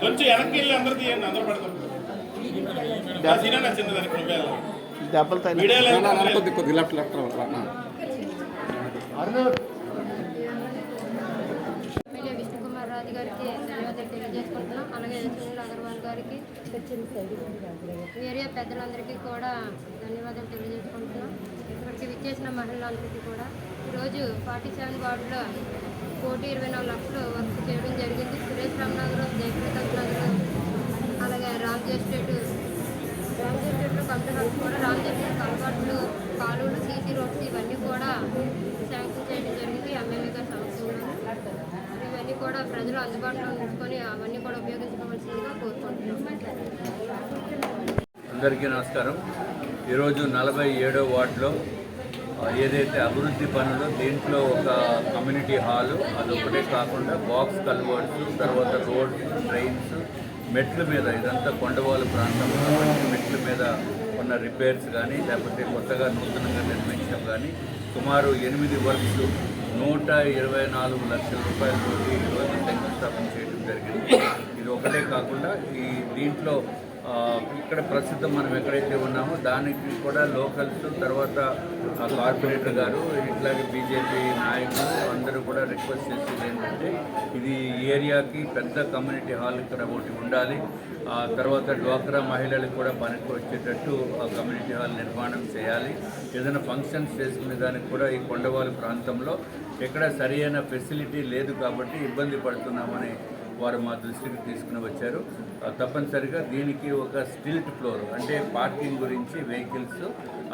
కొంచెం వెనక్కి వెళ్ళి అందరు తీయండి అందరూ పడతాం కొద్ది కొద్ది లెఫ్ట్ లెఫ్ట్ ఎమ్మెల్యే రెడ్డి గారికి ధన్యవాదాలు తెలియజేసుకుంటున్నాం. అలాగే సునీల్ అగర్వాల్ గారికి ఏరియా పెద్దలందరికీ కూడా ధన్యవాదాలు తెలియజేసుకుంటున్నాం. ఇక్కడికి విచ్చేసిన మహిళలందరికీ కూడా ఈరోజు ఫార్టీ సెవెన్ వార్డులో కోటి ఇరవై నాలుగు లక్షలు వర్క్ చేయడం జరిగింది. సురేష్ రామ్నగర్ జయప్రకాష్ నగర్ అలాగే రామ్జీ ఎస్టేట్ రామ్జీ ఎస్టేట్లో కంపెనీ కూడా రామ్జీ ఎస్టేట్ కలవాట్లు కాలువలు సీసీ రోడ్స్ ఇవన్నీ కూడా శాంక్షన్ చేయడం జరిగింది ఎమ్మెల్యే గారి సమక్షంలో ఇవన్నీ కూడా ప్రజలు అందుబాటులో ఉంచుకొని అవన్నీ కూడా ఉపయోగించుకోవాల్సిందిగా కోరుకుంటున్నాం. అందరికీ నమస్కారం. ఈరోజు నలభై ఏడో వార్డులో ఏదైతే అభివృద్ధి పనులు దీంట్లో ఒక కమ్యూనిటీ హాలు అదొకటే కాకుండా బాక్స్ కల్వర్ట్స్ తర్వాత రోడ్స్ ట్రైన్స్ మెట్ల మీద ఇదంతా కొండవాళ్ళు ప్రాంతంలో మెట్ల మీద ఉన్న రిపేర్స్ కానీ లేకపోతే కొత్తగా నూతనంగా నిర్మించడం కానీ సుమారు ఎనిమిది వర్క్స్ నూట ఇరవై నాలుగు లక్షల రూపాయలతోటి ఈరోజు శంకుస్థాపన చేయడం జరిగింది. ఇది ఒకటే కాకుండా ఈ దీంట్లో ఇక్కడ ప్రస్తుతం మనం ఎక్కడైతే ఉన్నామో దానికి కూడా లోకల్స్ తర్వాత ఆ, కార్పొరేటర్ గారు ఇట్లాగే బీజేపీ నాయకులు అందరూ కూడా రిక్వెస్ట్ చేసేది ఏంటంటే ఇది ఏరియాకి పెద్ద కమ్యూనిటీ హాల్ ఇక్కడ ఒకటి ఉండాలి. ఆ తర్వాత డ్వాక్రా మహిళలకు కూడా పనికి వచ్చేటట్టు ఆ కమ్యూనిటీ హాల్ నిర్మాణం చేయాలి. ఏదైనా ఫంక్షన్స్ చేసుకునే దానికి కూడా ఈ కొండవాళ్ళ ప్రాంతంలో ఎక్కడ సరైన ఫెసిలిటీ లేదు కాబట్టి ఇబ్బంది పడుతున్నామని వారు మా దృష్టికి తీసుకుని వచ్చారు. తప్పనిసరిగా దీనికి ఒక స్టిల్ట్ ఫ్లోర్ అంటే పార్కింగ్ గురించి వెహికల్స్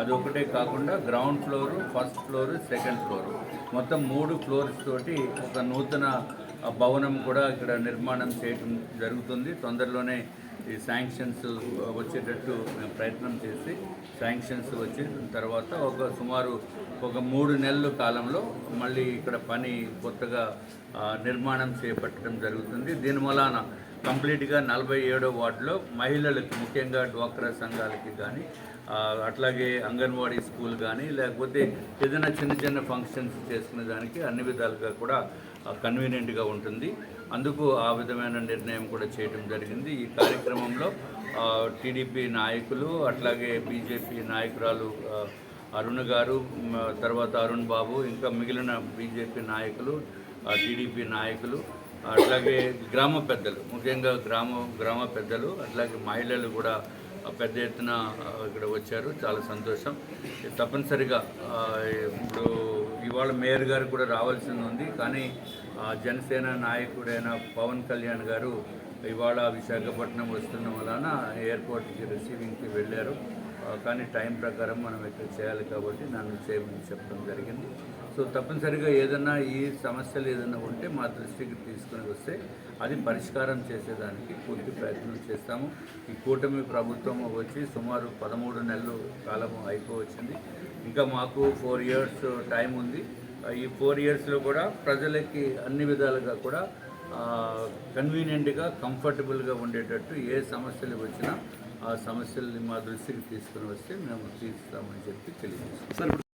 అది ఒకటే కాకుండా ground floor first floor second floor. మొత్తం మూడు ఫ్లోర్స్ తోటి ఒక నూతన ఆ, భవనం కూడా ఇక్కడ నిర్మాణం చేయటం జరుగుతుంది. తొందరలోనే ఈ శాంక్షన్స్ వచ్చేటట్టు మేము ప్రయత్నం చేసి శాంక్షన్స్ వచ్చిన తర్వాత ఒక సుమారు ఒక మూడు నెలల కాలంలో మళ్ళీ ఇక్కడ పని కొత్తగా నిర్మాణం చేపట్టడం జరుగుతుంది. దీని వలన కంప్లీట్గా నలభై ఏడో వార్డులో మహిళలకు ముఖ్యంగా డ్వాక్రా సంఘాలకి కానీ అట్లాగే అంగన్వాడీ స్కూల్ కానీ లేకపోతే ఏదైనా చిన్న చిన్న ఫంక్షన్స్ చేసుకునే దానికి అన్ని విధాలుగా కూడా కన్వీనియంట్గా ఉంటుంది. అందుకు ఆ విధమైన నిర్ణయం కూడా చేయడం జరిగింది. ఈ కార్యక్రమంలో టీడీపీ నాయకులు అట్లాగే బీజేపీ నాయకురాలు అరుణ్ గారు తర్వాత అరుణ్ బాబు ఇంకా మిగిలిన బీజేపీ నాయకులు టీడీపీ నాయకులు అట్లాగే గ్రామ పెద్దలు ముఖ్యంగా గ్రామ గ్రామ పెద్దలు అట్లాగే మహిళలు కూడా పెద్ద ఎత్తున ఇక్కడ వచ్చారు. చాలా సంతోషం. తప్పనిసరిగా ఇప్పుడు ఇవాళ మేయర్ గారు కూడా రావాల్సింది ఉంది. కానీ ఆ, జనసేన నాయకుడైన పవన్ కళ్యాణ్ గారు ఇవాళ విశాఖపట్నం వస్తున్న వలన ఎయిర్పోర్ట్కి రిసీవింగ్కి వెళ్ళారు. కానీ టైం ప్రకారం మనం ఇక్కడ చేయాలి కాబట్టి నన్ను చేయమని చెప్పడం జరిగింది. సో తప్పనిసరిగా ఏదన్నా ఈ సమస్యలు ఏదైనా ఉంటే మా దృష్టికి తీసుకుని వస్తే అది పరిష్కారం చేసేదానికి పూర్తి ప్రయత్నం చేస్తాము. ఈ కూటమి ప్రభుత్వం వచ్చి సుమారు పదమూడు నెలలు కాలం అయిపోవచ్చింది. ఇంకా మాకు ఫోర్ ఇయర్స్ టైం ఉంది. Uh, ఈ ఫోర్ ఇయర్స్లో కూడా ప్రజలకి అన్ని విధాలుగా కూడా uh, కన్వీనియంట్గా కంఫర్టబుల్గా ఉండేటట్టు ఏ సమస్యలు వచ్చినా ఆ సమస్యల్ని మా దృష్టికి తీసుకుని వస్తే మేము తీస్తామని చెప్పి తెలియజేస్తాం